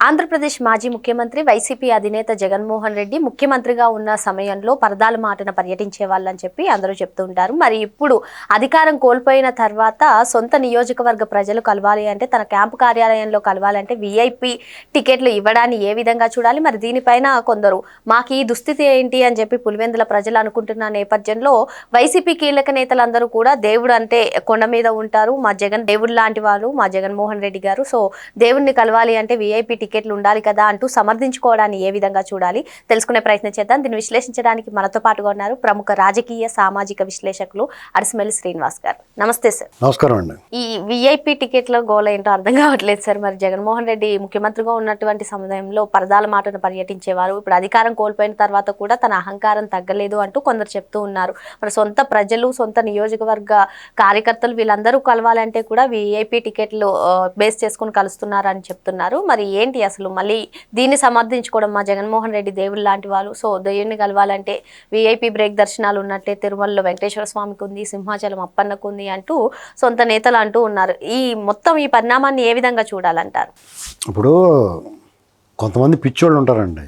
Andhra Pradesh మాజీ ముఖ్యమంత్రి YCP అధినేత జగన్మోహన్ రెడ్డి ముఖ్యమంత్రిగా ఉన్న సమయంలో పరదాల మాటన పర్యటించే వాళ్ళని చెప్పి అందరూ చెప్తూ ఉంటారు. మరి ఇప్పుడు అధికారం కోల్పోయిన తర్వాత సొంత నియోజకవర్గ ప్రజలు కలవాలి అంటే తన క్యాంపు కార్యాలయంలో కలవాలంటే వీఐపీ టికెట్లు ఇవ్వడాన్ని ఏ విధంగా చూడాలి? మరి దీనిపైన కొందరు మాకు ఈ దుస్థితి ఏంటి? అని చెప్పి పులివెందుల ప్రజలు అనుకుంటున్న నేపథ్యంలో వైసీపీ కీలక నేతలందరూ కూడా దేవుడు అంటే కొండ మీద ఉంటారు. మా జగన్ దేవుడు లాంటి వాళ్ళు మా జగన్మోహన్ రెడ్డి గారు. సో దేవుడిని కలవాలి అంటే వీఐపీ టికెట్లు ఉండాలి కదా అంటూ సమర్థించుకోవడాన్ని ఏ విధంగా చూడాలి తెలుసుకునే ప్రయత్నం చేద్దాం. దీన్ని విశ్లేషించడానికి మనతో పాటుగా ఉన్నారు ప్రముఖ రాజకీయ సామాజిక విశ్లేషకులు అడిసిమెల్లి శ్రీనివాస్ గారు నమస్తే సార్. నమస్కారం అండి. ఈ విఐపి టికెట్ల గోల ఏంటో అర్థం కావట్లేదు సార్. మరి జగన్మోహన్ రెడ్డి ముఖ్యమంత్రిగా ఉన్నటువంటి సమయంలో పరదాల మాటను పర్యటించేవారు. ఇప్పుడు అధికారం కోల్పోయిన తర్వాత కూడా తన అహంకారం తగ్గలేదు అంటూ కొందరు చెప్తూ ఉన్నారు. మరి సొంత ప్రజలు సొంత నియోజకవర్గ కార్యకర్తలు వీళ్ళందరూ కలవాలంటే కూడా విఐపి టికెట్లు బేస్ చేసుకుని కలుస్తున్నారు అని చెప్తున్నారు. మరి ఏంటి అసలు? మళ్ళీ దీన్ని సమర్థించుకోవడం మా జగన్మోహన్ రెడ్డి దేవుడు లాంటి వాళ్ళు. సో దేవుడిని కలవాలంటే విఐపి బ్రేక్ దర్శనాలు ఉన్నట్టే తిరుమలలో వెంకటేశ్వర స్వామికి ఉంది సింహాచలం అప్పన్నకు ఉంది అంటూ సొంత నేతలు అంటూ ఉన్నారు. ఈ మొత్తం ఈ పరిణామాన్ని ఏ విధంగా చూడాలంటారు? ఇప్పుడు కొంతమంది పిచ్చోళ్ళు ఉంటారండి.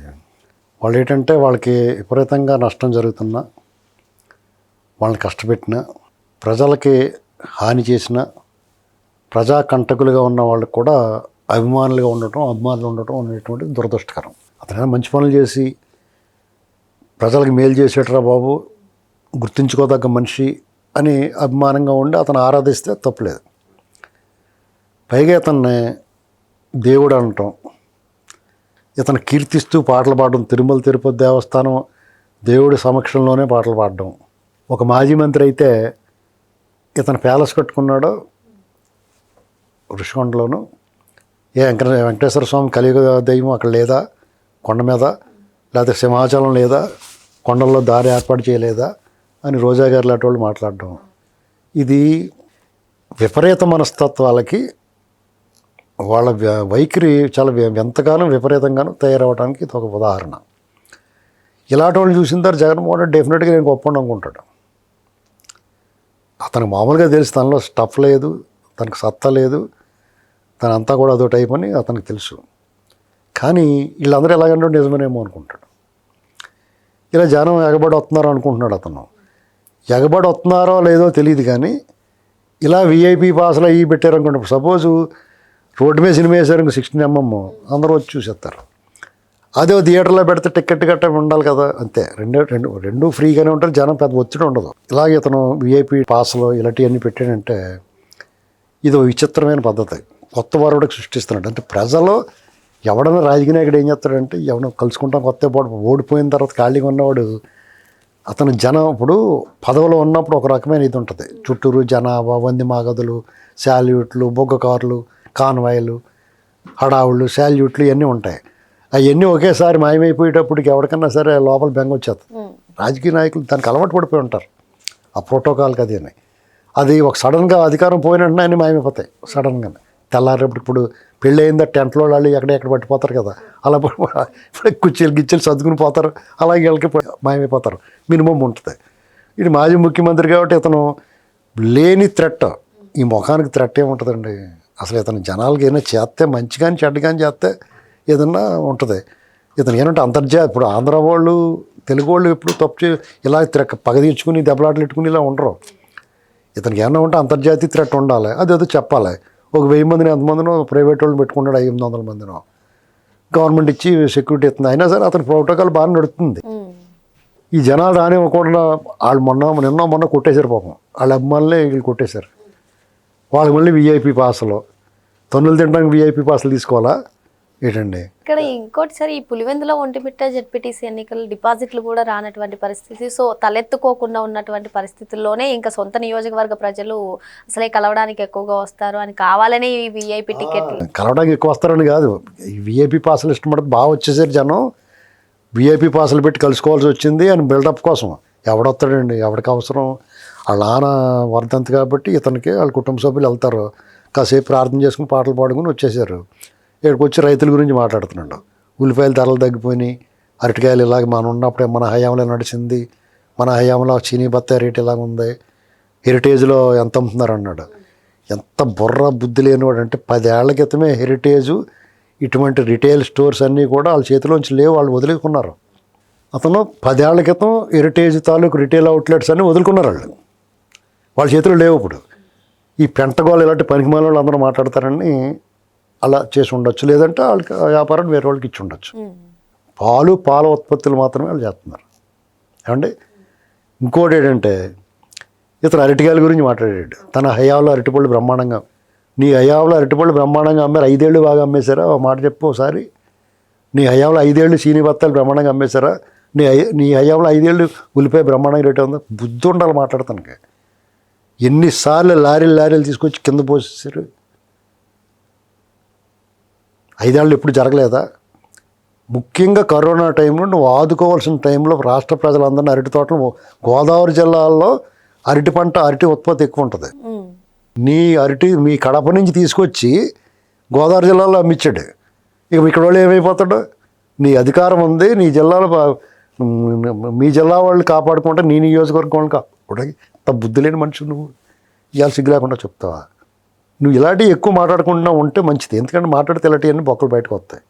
వాళ్ళు ఏంటంటే వాళ్ళకి విపరీతంగా నష్టం జరుగుతున్నా వాళ్ళని కష్టపెట్టిన ప్రజలకి హాని చేసిన ప్రజా కంటకులుగా ఉన్న వాళ్ళకి కూడా అభిమానులుగా ఉండటం అభిమానులు ఉండటం అనేటువంటి దురదృష్టకరం. అతనైనా మంచి పనులు చేసి ప్రజలకు మేలు చేసేటరా బాబు? గుర్తుంచుకోదగ్గ మనిషి అని అభిమానంగా ఉండి అతను ఆరాధిస్తే తప్పులేదు. పైగా అతన్ని దేవుడు అనటం ఇతను కీర్తిస్తూ పాటలు పాడడం తిరుమల తిరుపతి దేవస్థానం దేవుడి సమక్షంలోనే పాటలు పాడడం. ఒక మాజీ మంత్రి అయితే ఇతను ప్యాలెస్ కట్టుకున్నాడు ఋషికొండలోనూ ఏ వెంకట వెంకటేశ్వర స్వామి కలియుగ దైవం అక్కడ లేదా? కొండ మీద? లేకపోతే సింహాచలం లేదా? కొండల్లో దారి ఏర్పాటు చేయలేదా? అని రోజా గారు లాంటి వాళ్ళు మాట్లాడడం. ఇది విపరీత మనస్తత్వాలకి వాళ్ళ వైఖరి చాలా ఎంతగానో విపరీతంగానూ తయారవడానికి ఇది ఒక ఉదాహరణ. ఇలాంటి వాళ్ళు చూసిన తర్వాత జగన్మోహన్ రెడ్డి డెఫినెట్గా నేను గొప్ప అనుకుంటాడు. అతనికి మామూలుగా తెలిసి తనలో స్టఫ్ లేదు తనకు సత్తా లేదు తనంతా కూడా అదో టైప్ అని అతనికి తెలుసు. కానీ వీళ్ళందరూ ఎలాగంటే నిజమేమో అనుకుంటాడు. ఇలా జనం ఎగబడి వస్తున్నారు అనుకుంటున్నాడు అతను. ఎగబడి వస్తున్నారో లేదో తెలియదు కానీ ఇలా విఐపీ పాసులు అవి పెట్టారు సపోజు రోడ్డు మీద సినిమా వేసారు ఇంకో సిక్స్టీన్ ఎంఎం అందరూ వచ్చి చూసేస్తారు. అదే థియేటర్లో పెడితే టికెట్ గట్ట ఉండాలి కదా అంతే. రెండు రెండు రెండు ఫ్రీగానే ఉంటారు జనం పెద్ద ఒత్తిడి ఉండదు. ఇలాగే ఇతను విఐపీ పాసులు ఇలాంటివన్నీ పెట్టాడంటే ఇది విచిత్రమైన పద్ధతి. కొత్త వరుడికి సృష్టిస్తున్నాడు. అంటే ప్రజలు ఎవడన్నా రాజకీయ నాయకుడు ఏం చేస్తాడంటే ఎవడో కలుసుకుంటాం కొత్త పాటు ఓడిపోయిన తర్వాత ఖాళీగా ఉన్నవాడు అతను జనం ఇప్పుడు పదవిలో ఉన్నప్పుడు ఒక రకమైన ఇది ఉంటుంది. చుట్టూరు జనాభా వంది మాగదులు శాల్యూట్లు బొగ్గ కార్లు కాన్వాయిలు హడావుళ్ళు శాల్యూట్లు ఇవన్నీ ఉంటాయి. అవన్నీ ఒకేసారి మాయమైపోయేటప్పటికి ఎవరికన్నా సరే లోపల బెంగ వచ్చేస్తుంది. రాజకీయ నాయకులు దానికి అలవాటు పడిపోయి ఉంటారు. ఆ ప్రోటోకాల్కి అది అని. అది ఒక సడన్గా అధికారం పోయిన వెంటనే అన్నీ మాయమైపోతాయి సడన్గానే. తెల్లారేపు ఇప్పుడు పెళ్ళి అయిందా టెంట్లో వాళ్ళు ఎక్కడెక్కడ పట్టిపోతారు కదా. అలా ఇప్పుడు కుర్చీలు గిచ్చెలు సర్దుకుని పోతారు. అలాగే వీళ్ళకి మాయమైపోతారు. మినిమం ఉంటుంది. ఇది మాజీ ముఖ్యమంత్రి కాబట్టి ఇతను లేని థ్రెట్ ఈ ముఖానికి థ్రెట్ ఏముంటుందండి? అసలు ఇతను జనాలకి ఏమైనా చేస్తే మంచి కానీ చెడ్డ కానీ చేస్తే ఏదన్నా ఉంటుంది. ఇతను ఏంటంటే అంతర్జాతీయ ఇప్పుడు ఆంధ్ర వాళ్ళు తెలుగు వాళ్ళు ఎప్పుడు తప్పు చే ఇలా త్రెక్క పగ తీర్చుకుని దెబ్బలాటలు పెట్టుకుని ఇలా ఉండరు. ఇతనికి ఏమన్నా ఉంటే అంతర్జాతీయ థ్రెట్ ఉండాలి. అదేదో చెప్పాలి. ఒక వెయ్యి మందిని ఎంతమందినో ప్రైవేట్ వాళ్ళు పెట్టుకున్నాడు ఎనిమిది వందల మందినో. గవర్నమెంట్ ఇచ్చి సెక్యూరిటీ ఇస్తుంది. అయినా సరే అతని ప్రోటోకాల్ బాగా నడుస్తుంది ఈ జనాలు రానివ్వకుండా వాళ్ళు మొన్న నిన్న మొన్న కొట్టేశారు పాపం. వాళ్ళ అభిమానులే వీళ్ళు కొట్టేశారు. వాళ్ళకి మళ్ళీ విఐపి పాసలు తన్నులు తినడానికి విఐపి పాసలు తీసుకోవాలా? ఏంటండి? ఇక్కడ ఇంకోటి సార్ ఈ పులివెందుల ఒంటిమిట్ట జెడ్పీటీసీ ఎన్నికలు డిపాజిట్లు కూడా రానటువంటి పరిస్థితి. సో తలెత్తుకోకుండా ఉన్నటువంటి పరిస్థితుల్లోనే ఇంకా సొంత నియోజకవర్గ ప్రజలు అసలే కలవడానికి ఎక్కువగా వస్తారు అని కావాలని ఈ విఐపి టికెట్లు. కలవడానికి ఎక్కువ వస్తారని కాదు. ఈ విఐపి పాసలు ఇష్టపడితే బాగా వచ్చేసారు జనం. విఐపి పాసలు పెట్టి కలుసుకోవాల్సి వచ్చింది అని బిల్డప్ కోసం. ఎవడొస్తాడండి? ఎవరికి అవసరం? వాళ్ళ నాన్న వర్ధంతి కాబట్టి ఇతనికి వాళ్ళ కుటుంబ సభ్యులు వెళ్తారు. కాసేపు ప్రార్థన చేసుకుని పాటలు పాడుకుని వచ్చేసారు. ఇక్కడికి వచ్చి రైతుల గురించి మాట్లాడుతున్నాడు. ఉల్లిపాయలు ధరలు తగ్గిపోయినాయి. అరటికాయలు ఇలాగ మనం ఉన్నప్పుడే మన హయాంలో నడిచింది. మన హయాంలో చీనీ బత్తాయి రేట్ ఇలాగ ఉంది. హెరిటేజ్లో ఎంత అమ్ముతున్నారు అన్నాడు. ఎంత బుర్ర బుద్ధి లేనివాడు అంటే పదేళ్ళ క్రితమే హెరిటేజు ఇటువంటి రిటైల్ స్టోర్స్ అన్నీ కూడా వాళ్ళ చేతిలోంచి లేవు వాళ్ళు వదిలేకున్నారు. అతను పదేళ్ళ క్రితం హెరిటేజ్ తాలూకు రిటైల్ అవుట్లెట్స్ అన్నీ వదులుకున్నారు వాళ్ళు. వాళ్ళ చేతిలో లేవు ఇప్పుడు. ఈ పెంటగోలు ఇలాంటి పనికిమాల వాళ్ళు అందరూ మాట్లాడతారని అలా చేసి ఉండొచ్చు. లేదంటే వాళ్ళకి వ్యాపారాన్ని వ్యాపారం వేరే వాళ్ళకి ఇచ్చి ఉండొచ్చు. పాలు పాల ఉత్పత్తులు మాత్రమే వాళ్ళు చేస్తున్నారు. ఏమండి? ఇంకోటి ఏంటంటే ఇతను అరటికాయల గురించి మాట్లాడాడు. తన హయాంలో అరటిపళ్ళు బ్రహ్మాండంగా నీ హయాంలో అరటిపళ్ళు బ్రహ్మాండంగా అమ్మారు ఐదేళ్ళు బాగా అమ్మేశారా? ఒక మాట చెప్పు ఒకసారి. నీ హయాంలో ఐదేళ్ళు సీని బత్తాలు బ్రహ్మాండంగా అమ్మేశారా? నీ హయ- నీ హయాంలో ఐదేళ్ళు ఉల్లిపాయ బ్రహ్మాండంగా రేట్ ఉందా? బుద్ధి ఉండాలి మాట్లాడతానికి. ఎన్నిసార్లు లారీలు లారీలు తీసుకొచ్చి కింద పోసేసారు ఐదేళ్ళు ఎప్పుడు జరగలేదా? ముఖ్యంగా కరోనా టైంలో నువ్వు ఆదుకోవాల్సిన టైంలో రాష్ట్ర ప్రజలందరినీ అరటి తోటలు గోదావరి జిల్లాల్లో అరటి పంట అరటి ఉత్పత్తి ఎక్కువ ఉంటుంది. నీ అరటి మీ కడప నుంచి తీసుకొచ్చి గోదావరి జిల్లాలో అమ్మించాడు ఇక ఇక్కడ వాళ్ళు ఏమైపోతాడు? నీ అధికారం ఉంది నీ జిల్లాలో మీ జిల్లా వాళ్ళు కాపాడుకుంటే నీ నియోజకవర్గం వాళ్ళు కాపాడు అంత బుద్ధి లేని మనిషి నువ్వు. ఇవాళ సిగ్గు లేకుండా చెప్తావా? నువ్వు ఇలాంటివి ఎక్కువ మాట్లాడకుండా ఉంటే మంచిది. ఎందుకంటే మాట్లాడితే ఇలాంటివన్నీ బొక్కలు బయటకు వస్తాయి.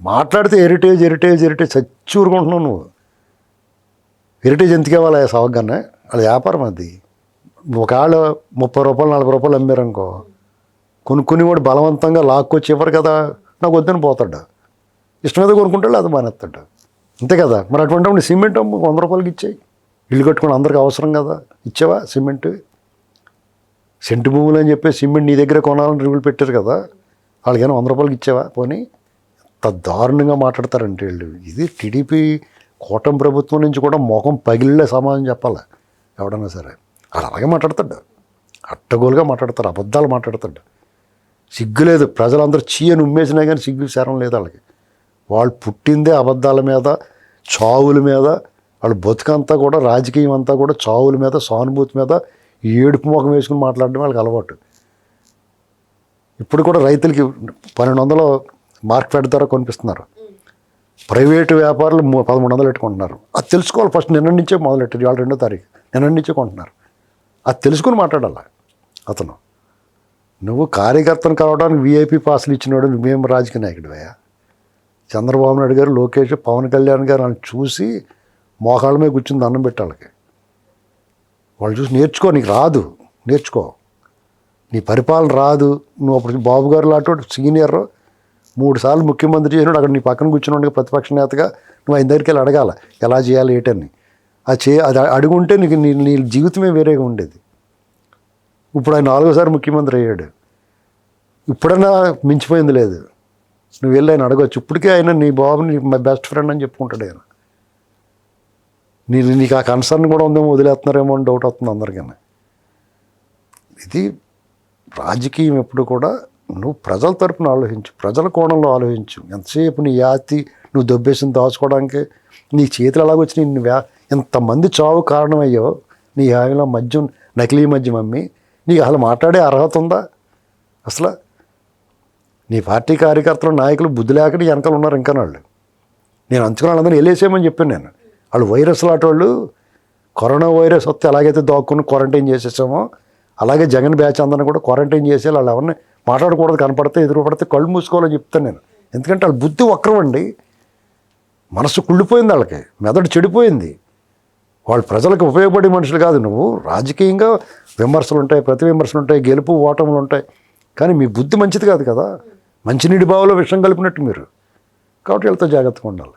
మాట్లాడితే హెరిటేజ్ హెరిటేజ్ హెరిటేజ్ చచ్చూరుకుంటున్నావు నువ్వు. హెరిటేజ్ ఎందుకు ఇవ్వాలి సవగ్గానే వాళ్ళ వ్యాపారం అది. ఒకవేళ ముప్పై రూపాయలు నలభై రూపాయలు అమ్మారనుకో కొనుక్కుని వాడు బలవంతంగా లాక్కొచ్చి ఇవ్వరు కదా నాకు వద్దని పోతాడు. ఇష్టం మీద కొనుక్కుంటాడు అది మానేస్తాడు. అంతే కదా? మరి అటువంటి సిమెంట్ వంద రూపాయలకి ఇచ్చాయి. ఇల్లు కట్టుకుని అందరికి అవసరం కదా? ఇచ్చావా? సిమెంట్ సెంటు భూములు అని చెప్పి సిమెంట్ నీ దగ్గర కొనాలని రివ్యూలు పెట్టారు కదా వాళ్ళకైనా వంద రూపాయలకి ఇచ్చావా? పోనీ. ఎంత దారుణంగా మాట్లాడతారంటే వీళ్ళు. ఇది టీడీపీ కూటమి ప్రభుత్వం నుంచి కూడా మొఖం పగిలిలే సమాధానం చెప్పాలి? ఎవడన్నా సరే. వాళ్ళు అలాగే మాట్లాడతాడు. అట్టగోలుగా మాట్లాడతారు అబద్ధాలు మాట్లాడతాడు. సిగ్గు లేదు. ప్రజలందరూ చీయని ఉమ్మేసినా కానీ సిగ్గు శారం లేదు వాళ్ళకి. వాళ్ళు పుట్టిందే అబద్ధాల మీద చావుల మీద. వాళ్ళ బతుకంతా కూడా రాజకీయం అంతా కూడా చావుల మీద సానుభూతి మీద ఏడుపు ముఖం వేసుకుని మాట్లాడడం వాళ్ళకి అలవాటు. ఇప్పుడు కూడా రైతులకి పన్నెండు వందలు మార్కెట్ ద్వారా కొనిపిస్తున్నారు. ప్రైవేటు వ్యాపారులు పదమూడు వందలు పెట్టుకుంటున్నారు. అది తెలుసుకోవాలి ఫస్ట్ నిన్న నుంచే మొదలెట్టారు ఇవాళ రెండో తారీఖు. నిన్న నుంచే కొంటున్నారు. అది తెలుసుకుని మాట్లాడాలి అతను? నువ్వు కార్యకర్తను కలవడానికి వీఐపీ పాసులు ఇచ్చినాడు మేము రాజకీయ నాయకుడివయ్యా చంద్రబాబు నాయుడు గారు లోకేష్ పవన్ కళ్యాణ్ గారు అని చూసి మోకాళ్ళ మీద కూర్చుని దండం పెట్టాలకి. వాళ్ళు చూసి నేర్చుకో నీకు రాదు. నేర్చుకో. నీ పరిపాలన రాదు. నువ్వు అప్పుడు బాబు గారు లాంటి సీనియర్ మూడు సార్లు ముఖ్యమంత్రి చేసినాడు అక్కడ నీ పక్కన కూర్చున్నాడు ప్రతిపక్ష నేతగా నువ్వు ఆయన దగ్గరికి వెళ్ళి అడగాల ఎలా చేయాలి ఏటని అది చే అది అడుగుంటే నీకు నీ నీ జీవితమే వేరేగా ఉండేది. ఇప్పుడు ఆయన నాలుగోసారి ముఖ్యమంత్రి అయ్యాడు. ఇప్పుడన్నా మించిపోయింది లేదు. నువ్వు వెళ్ళి ఆయన అడగచ్చు. ఇప్పటికే ఆయన నీ బాబుని మై బెస్ట్ ఫ్రెండ్ అని చెప్పుకుంటాడు ఆయన. నేను నీకు ఆ కన్సర్న్ కూడా ఉందేమో వదిలేస్తున్నారేమో అని డౌట్ వస్తుంది అందరికన్నా ఇది రాజకీయం ఎప్పుడు కూడా నువ్వు ప్రజల తరపున ఆలోచించు ప్రజల కోణంలో ఆలోచించు. ఎంతసేపు నీ యాతి నువ్వు దొబ్బేసిన దాచుకోవడానికి నీ చేతులు ఎలాగొచ్చి నేను వ్యా ఎంతమంది చావు కారణమయ్యో నీ హామీలో మద్యం నకిలీ మద్యం అమ్మి నీకు అసలు మాట్లాడే అర్హత ఉందా? అసలు నీ పార్టీ కార్యకర్తలు నాయకులు బుద్ధి లేక నీ వెనకాల ఉన్నారు ఇంకా వాళ్ళు నేను అంచుకుని వాళ్ళందరూ వెళ్ళేసేయమని చెప్పాను నేను. వాళ్ళు వైరస్ లాంటి వాళ్ళు కరోనా వైరస్ వస్తే ఎలాగైతే దాక్కుని క్వారంటైన్ చేసేసామో అలాగే జగన్ బ్యాచ్ అందరిని కూడా క్వారంటైన్ చేసి వాళ్ళు ఎవరిని మాట్లాడకూడదు కనపడితే ఎదురుపడితే కళ్ళు మూసుకోవాలని చెప్తాను నేను. ఎందుకంటే వాళ్ళ బుద్ధి వక్రమండి మనసు కుళ్ళిపోయింది వాళ్ళకి మెదడు చెడిపోయింది. వాళ్ళు ప్రజలకు ఉపయోగపడే మనుషులు కాదు నువ్వు. రాజకీయంగా విమర్శలు ఉంటాయి ప్రతి విమర్శలు ఉంటాయి గెలుపు ఓటములు ఉంటాయి. కానీ మీ బుద్ధి మంచిది కాదు కదా. మంచినీటి బావిలో విషం కలిపినట్టు మీరు. కాబట్టి వీళ్ళతో జాగ్రత్తగా ఉండాలి.